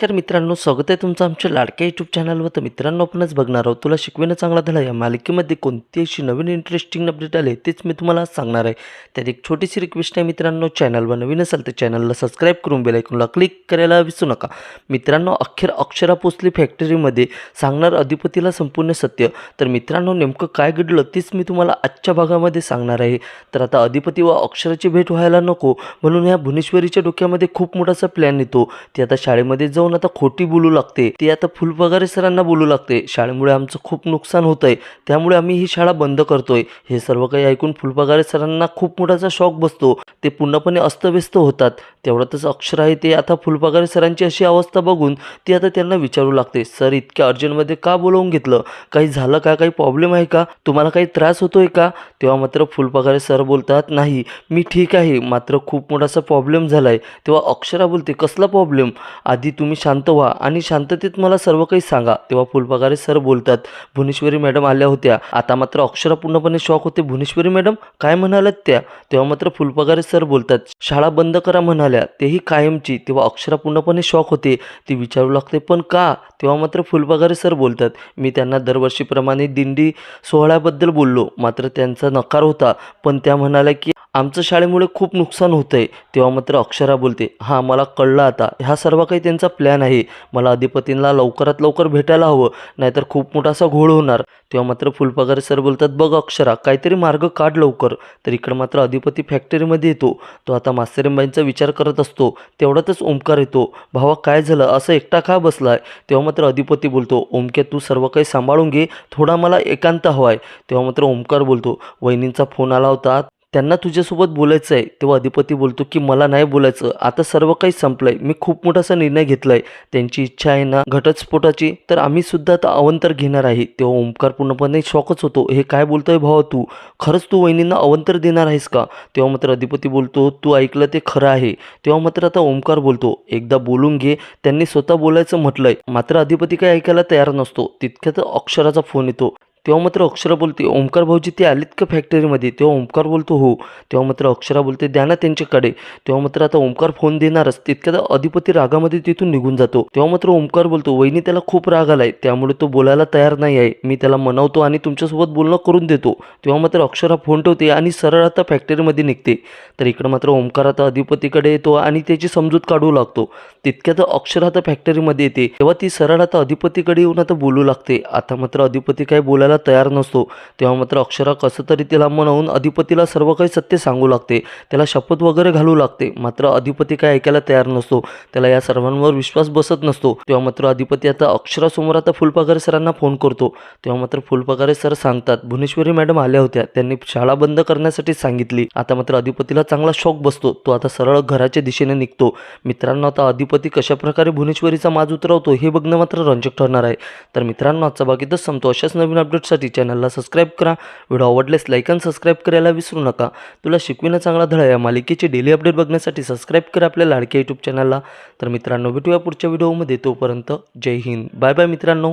नमस्कार मित्रांनो स्वागत आहे तुमचं आमच्या लाडक्या यूट्यूब चॅनलवर तर मित्रांनो आपणच बघणार आहोत. तुला शिकविणं चांगला धडा या मालिकेमध्ये कोणती अशी नवीन इंटरेस्टिंग अपडेट आले तेच मी तुम्हाला सांगणार आहे. त्यात एक छोटीशी रिक्वेस्ट आहे मित्रांनो चॅनलवर नवीन असाल तर चॅनलला सबस्क्राईब करून बेलायकूनला क्लिक करायला विसरू नका. मित्रांनो अखेर अक्षरा पोचली फॅक्टरीमध्ये सांगणार अधिपतीला संपूर्ण सत्य. तर मित्रांनो नेमकं काय घडलं तेच मी तुम्हाला आजच्या भागामध्ये सांगणार आहे. तर आता अधिपती व अक्षराची भेट व्हायला नको. म्हणून ह्या भुवनेश्वरीच्या डोक्यामध्ये खूप मोठासा प्लॅन येतो. ती आता शाळेमध्ये जाऊन आता खोटी बोलू लागते. ती आता फुलपगारे सरांना बोलू लागते. शाळेमुळे आमचं खूप नुकसान होत आहे त्यामुळे आम्ही ही शाळा बंद करतोय. हे सर्व काही ऐकून फुलपगारे सरांना खूप मोठासा शॉक बसतो. ते पूर्णपणे अस्तव्यस्त होतात. तेवढ्यातच अक्षर आहे ते आता फुलपगारे सरांची अशी अवस्था बघून ती आता त्यांना विचारू लागते. सर इतक्या अर्जंटमध्ये का बोलवून घेतलं? काही झालं का? काही प्रॉब्लेम आहे का? तुम्हाला काही त्रास होतोय का? तेव्हा मात्र फुलपगारे सर बोलतात नाही मी ठीक आहे. मात्र खूप मोठासा प्रॉब्लेम झाला आहे तेव्हा अक्षरा बोलते कसला प्रॉब्लेम आधी तुम्ही शांत व्हा आणि शांततेत मला सर्व काही सांगा. तेव्हा फुलपगारे सर बोलतात भुवनेश्वरी मॅडम आल्या होत्या. आता मात्र अक्षरा पूर्णपणे शॉक होते. भुवनेश्वरी मॅडम काय म्हणाल्यात त्या? तेव्हा मात्र फुलपगारे सर बोलतात शाळा बंद करा म्हणाल्या. तेही कायमची. तेव्हा अक्षरा पूर्णपणे शॉक होते. ती विचारू लागते पण का? तेव्हा मात्र फुलपगारे सर बोलतात मी त्यांना दरवर्षीप्रमाणे दिंडी सोहळ्याबद्दल बोललो. मात्र त्यांचा नकार होता. पण त्या म्हणाल्या की आमचं शाळेमुळे खूप नुकसान होतं आहे तेव्हा मात्र अक्षरा बोलते हां मला कळलं आता. ह्या सर्व काही त्यांचा प्लॅन आहे. मला अधिपतींना लवकरात लवकर भेटायला हवं नाहीतर खूप मोठा असा घोळ होणार. तेव्हा मात्र फुलपगारे सर बोलतात बघ अक्षरा काहीतरी मार्ग काढ लवकर. तर इकडं मात्र अधिपती फॅक्टरीमध्ये येतो. तो आता मास्तरीबाईंचा विचार करत असतो. तेवढ्यातच ओंकार येतो. भावा काय झालं? असं एकटा का बसला आहे तेव्हा मात्र अधिपती बोलतो ओमक्या तू सर्व काही सांभाळून घे. थोडा मला एकांत हवा आहे तेव्हा मात्र ओंकार बोलतो वहिनींचा फोन आला होता. त्यांना तुझ्यासोबत बोलायचं आहे तेव्हा अधिपती बोलतो की मला नाही बोलायचं. आता सर्व काही संपलं आहे मी खूप मोठासा निर्णय घेतला आहे त्यांची इच्छा आहे ना घटस्फोटाची. तर आम्ही सुद्धा आता अवंतर घेणार आहे. तेव्हा ओंकार पूर्णपणे शॉकच होतो. हे काय बोलतोय भावा तू? खरंच तू वहिनींना अवंतर देणार आहेस का? तेव्हा मात्र अधिपती बोलतो तू ऐकलं ते खरं आहे. तेव्हा मात्र आता ओंकार बोलतो एकदा बोलून घे. त्यांनी स्वतः बोलायचं म्हटलंय. मात्र अधिपती काही ऐकायला तयार नसतो. तितक्यात अक्षराचा फोन येतो. तेव्हा मात्र अक्षरा बोलते ओंकार भाऊजी ते आलेत का फॅक्टरीमध्ये तेव्हा ओंकार बोलतो हो. तेव्हा मात्र अक्षरा बोलते द्या ना त्यांच्याकडे. तेव्हा मात्र आता ओंकार फोन देणारच. तितक्यात अधिपती रागामध्ये तिथून निघून जातो. तेव्हा मात्र ओंकार बोलतो वहिनी त्याला खूप राग आलाय. त्यामुळे तो बोलायला तयार नाही आहे. मी त्याला मनवतो आणि तुमच्यासोबत बोलणं करून देतो. तेव्हा मात्र अक्षरा फोन ठेवते आणि सरळ आता फॅक्टरीमध्ये निघते. तर इकडं मात्र ओंकार आता अधिपतीकडे येतो आणि त्याची समजूत काढू लागतो. तितक्यात अक्षर आता फॅक्टरीमध्ये येते. तेव्हा ती सरळ आता अधिपतीकडे येऊन आता बोलू लागते. आता मात्र अधिपती काय बोलायला तयार नसतो. तेव्हा मात्र अक्षरा कसं तरी तिला म्हणून अधिपतीला सर्व काही सत्य सांगू लागते. त्याला शपथ वगैरे घालू लागते. मात्र अधिपती काय ऐकायला तयार नसतो. त्याला या सर्वांवर विश्वास बसत नसतो. तेव्हा मात्र अधिपती आता अक्षरासमोर आता फुलपगारे सरांना फोन करतो. तेव्हा मात्र फुलपगारे सर सांगतात भुवनेश्वरी मॅडम आल्या होत्या. त्यांनी शाळा बंद करण्यासाठी सांगितली. आता मात्र अधिपतीला चांगला शॉक बसतो. तो आता सरळ घराच्या दिशेने निघतो. मित्रांनो आता अधिपती कशाप्रकारे भुवनेश्वरीचा माज उतरवतो हे बघणं मात्र रंजक ठरणार आहे. तर मित्रांनो आजचा बाकीतच संपतो. अशाच नवीन अपडेट साठी चॅनलला सबस्क्राईब करा. व्हिडिओ आवडल्यास लाईक आणि सबस्क्राईब करायला विसरू नका. तुला शिकविणं चांगला धडा या मालिकेचे डेली अपडेट बघण्यासाठी सबस्क्राईब करा आपल्या लाडक्या यूट्यूब चॅनलला तर मित्रांनो भेटूया पुढच्या व्हिडिओमध्ये तोपर्यंत जय हिंद. बाय बाय मित्रांनो.